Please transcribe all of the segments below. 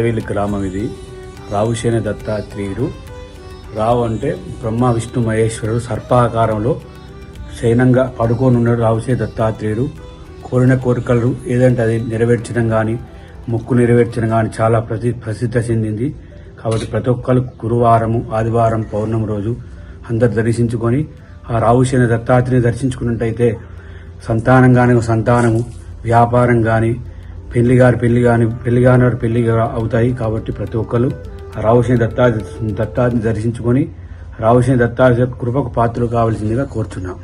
బోయినపల్లి గ్రామం ఇది. రావుసేన దత్తాత్రేయుడు. రావు అంటే బ్రహ్మ విష్ణు మహేశ్వరుడు. సర్పాకారంలో శయనంగా పడుకొని ఉన్నాడు దత్తాత్రేయుడు. కోరిన కోరికలు ఏదంటే అది నెరవేర్చడం కానీ మొక్కు నెరవేర్చడం కానీ చాలా ప్రసి ప్రసిద్ధి చెందింది. కాబట్టి ప్రతి ఒక్కరు గురువారము ఆదివారం పౌర్ణమి రోజు అందరు దర్శించుకొని ఆ రావుసేన దత్తాత్రేయుని దర్శించుకున్నట్టయితే సంతానం కానీ సంతానము వ్యాపారం కానీ పెళ్ళి గారు పెళ్ళి కాని పెళ్ళి కాని పెళ్ళి అవుతాయి కాబట్టి ప్రతి ఒక్కరు రావసిన దత్తా దత్తాన్ని దర్శించుకొని రావసిన దత్తా కృపకు పాత్రలు కావాల్సిందిగా కోరుచున్నాం.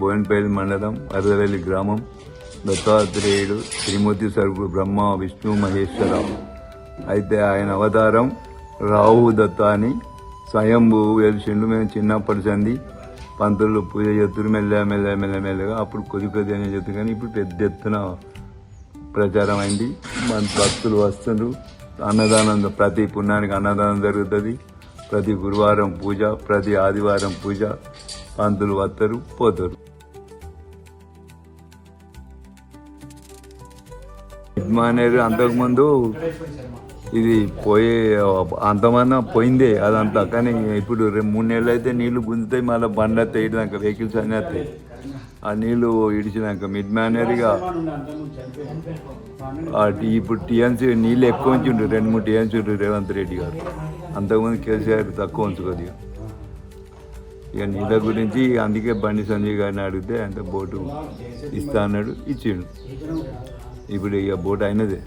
బోయినపల్లి మండలం అరదవెల్లి గ్రామం దత్తాత్రేయుడు శ్రీమూర్తి సరుకు బ్రహ్మ విష్ణు మహేశ్వరరావు. అయితే ఆయన అవతారం రావు దత్త అని స్వయంభూ వెలిసిండు మేము చిన్నప్పటి సంది పంతులు పూజ చేతులు మెల్ల మెల్ల మెల్ల మెల్లగా అప్పుడు కొద్ది కొద్ది అనే చెప్తుంది కానీ ఇప్పుడు పెద్ద ఎత్తున ప్రచారం అయింది. మన భక్తులు వస్తుండ్రు. అన్నదానం ప్రతి పుణ్యానికి అన్నదానం జరుగుతుంది. ప్రతి గురువారం పూజ ప్రతి ఆదివారం పూజ పంతులు వస్తారు పోతారు. యజమానేరు అంతకుముందు ఇది పోయే అంతమన్నా పోయిందే అదంతా. కానీ ఇప్పుడు రెండు మూడు నెలలు అయితే నీళ్ళు గుంజుతాయి మళ్ళీ బండ తీయడాక వెహికల్స్ అన్నీ వస్తాయి. ఆ నీళ్ళు ఇడిచినాక మిడ్ మేనేర్గా ఇప్పుడు టీఎన్సీ నీళ్ళు ఎక్కువ ఉంచుండ్రు రెండు మూడు టీఎన్సీ ఉండ్రు రేవంత్ రెడ్డి గారు. అంతకుముందు కేసీఆర్ తక్కువ ఉంచుకోదు ఇక నీళ్ళ గురించి అందుకే బండి సంజయ్ గారిని అడిగితే అంటే బోటు ఇస్తా అన్నాడు ఇచ్చిండు. ఇప్పుడు ఇక బోట్ అయినదే